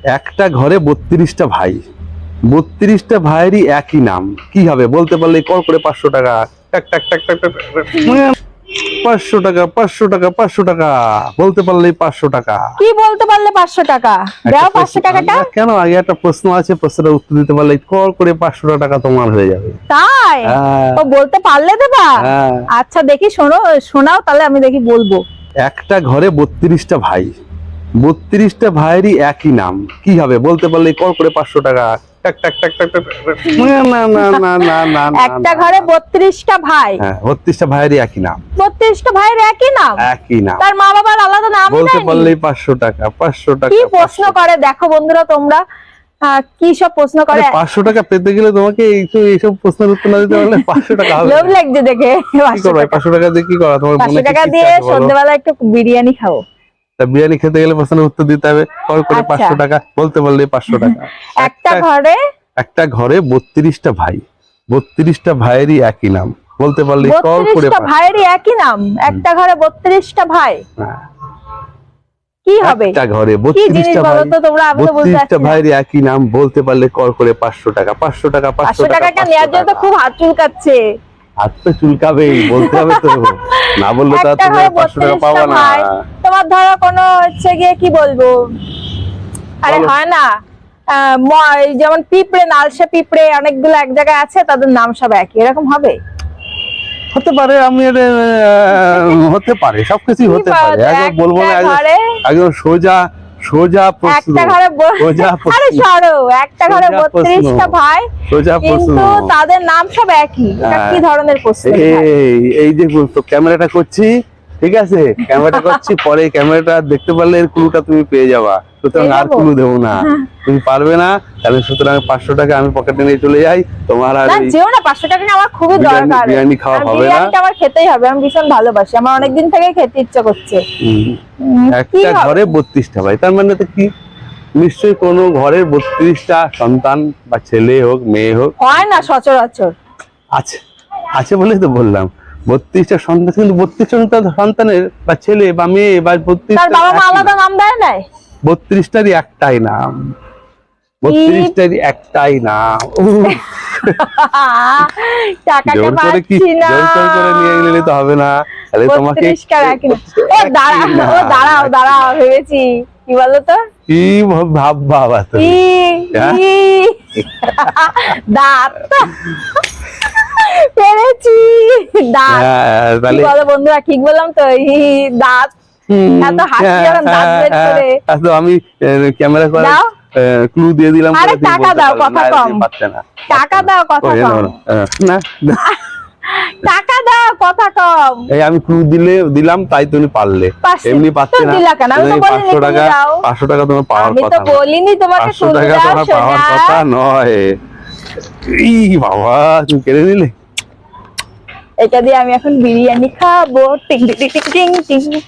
একটা ঘরে বত্রিশটা ভাই। বত্রিশটা ভাইয়েরই একই নাম। কি হবে? বলতে পারলে কল করে পাঁচশো টাকা। টাক টাক টাক টাক টাক টাক, টাক। পাঁচশো টাকা পাঁচশো টাকা পাঁচশো টাকা। বলতে পাঁচশো টাকা। কি বলতে পারলে পাঁচশো টাকা? দাও পাঁচশো টাকাটা। কেন? আগে একটা প্রশ্ন আছে প্রশ্নটা উত্তর দিতে পারলে কল করে পাঁচশো টাকা তোমার হয়ে যাবে। তাই? হ্যাঁ, ও বলতে পারলে দেবা হ্যাঁ। আচ্ছা দেখি শোনো শোনাও তাহলে আমি দেখি বলব। একটা ঘরে বত্রিশটা ভাই। বত্রিশটা ভাইয়েরই একই নাম। কি হবে? বলতে পারলে কল করে পাঁচশো টাকা। একটা ঘরে বত্রিশটা ভাই। হ্যাঁ বত্রিশটা ভাইয়েরই একই নাম। বত্রিশটা ভাইয়ের একই নাম? একই নাম। তার মা বাবার আলাদা নাম বলতে পারলেই পাঁচশো টাকা পাঁচশো টাকা কি প্রশ্ন করে? দেখো বন্ধুরা তোমরা কি সব প্রশ্ন করে? পাঁচশো টাকা পেতে গেলে তোমাকে এইসব এইসব প্রশ্নের উত্তর না দিতে পারলে পাঁচশো টাকা লোভ লাগছে দেখে পাঁচশো টাকা। দিয়ে কি করা? তোমার পাঁচশো টাকা দিয়ে সন্ধ্যেবেলা একটু বিরিয়ানি খাব। তা বিরিয়ানি খেতে গেলে প্রশ্নের উত্তর দিতে হবে কল করে আচ্ছা। পাঁচশো টাকা বলতে পারলে পাঁচশো টাকা। একটা ঘরে? একটা ঘরে বত্রিশটা ভাই বত্রিশটা ভাইয়েরই একই নাম বলতে পারলে কল করে ভাইয়েরই একই নাম? একটা ঘরে বত্রিশটা ভাই? হ্যাঁ, কি হবে? একটা ঘরে বত্রিশটা ভাই বত্রিশটা। ভাইয়েরই একই নাম বলতে পারলে কল করে পাঁচশো টাকা পাঁচশো টাকা পাঁচশো টাকা নেওয়ার জন্য তো খুব হাত চুলকাচ্ছে। হাত তো চুলকাবেই বলতে হবে তো। না বললে তো তুমি পাঁচশো টাকা পাবা না। তোমার ধরো কোনো হচ্ছে গিয়ে কি বলব? আরে হয় না। যেমন পিঁপড়ে নালসে পিঁপড়ে অনেকগুলো এক জায়গায় আছে তাদের নাম সব একই। এরকম হবে? হতে পারে আমি হতে পারে সবকিছুই হতে পারে। একদম বলব না একদম- সোজা সোজা একটা ঘরে সোজা আরে সরো একটা ঘরে ভাই সোজা কিন্তু তাদের নাম সব একই। এটা হ্যাঁ। কি ধরনের প্রশ্ন? এই এই যে ক্যামেরাটা করছি। ঠিক আছে? ক্যামেরাটা করছি পরে ক্যামেরাটা দেখতে পারলে এর ক্লুটা তুমি পেয়ে যাবা। সুতরাং আর? ক্লু দেবো না। তুমি পারবে না তাহলে সুতরাং পাঁচশো টাকা আমি পকেটে নিয়ে চলে যাই। তোমার আর যেও না পাঁচশো টাকা আমার খুবই দরকার। বিরিয়ানি খাওয়া হবে না? আমার খেতেই হবে আমি ভীষণ ভালোবাসি। আমার অনেকদিন থেকে খেতে ইচ্ছা করছে। একটা ঘরে বত্রিশটা ভাই তার মানে তো কি? নিশ্চয়ই কোনো ঘরের বত্রিশটা সন্তান বা ছেলে হোক মেয়ে হোক। হয় না সচরাচর। আছে। আছে বলেই তো বললাম। বত্রিশটা সন্তান কিন্তু বত্রিশটা সন্তানের বা ছেলে বা মেয়ে বা তার বত্রিশটা বাবা মা আলাদা নাম দেয় নাই? বত্রিশটারই একটাই নাম। বত্রিশটারই একটাই নাম। টাকাটা পাচ্ছি না। করে নিয়ে গেলে তো হবে না। তাহলে তোমাকে। ও দাঁড়াও দাঁড়াও দাঁড়াও ভেবেছি। কি বলো তো কি ভাব বাবা তুমি ই? ই দাঁত। পেরেছি। দাঁত। হ্যাঁ, তাহলে বলো বন্ধুরা ঠিক বললাম তো? ই দাঁত। এত হাসি হ্যাঁ, দাঁত বের হ্যাঁ, করে। হ্যাঁ, আমি ক্যামেরা করে ক্লু দিয়ে দিলাম আরে টাকা দাও, কথা কম। টাকা দাও কথা কম। হ্যাঁ, না টাকা দাও কথা কম। এই আমি ক্লু দিলে দিলাম তাই তুমি পারলে। এমনি পারতে না। দিলা কেন? আমি তো বলিনি পাঁচশো তুমি টাকা দাও। পাঁচশো টাকা তোমার পাওয়ার আমি কথা তো বলিনি তোমাকে পাঁচশো তুলে টাকা তোমার পাওয়ার কথা নয়। ই বাবা তুমি কেড়ে নিলে? এটা দিয়ে আমি এখন বিরিয়ানি খাব। টিং টিং টিং টিং টিং।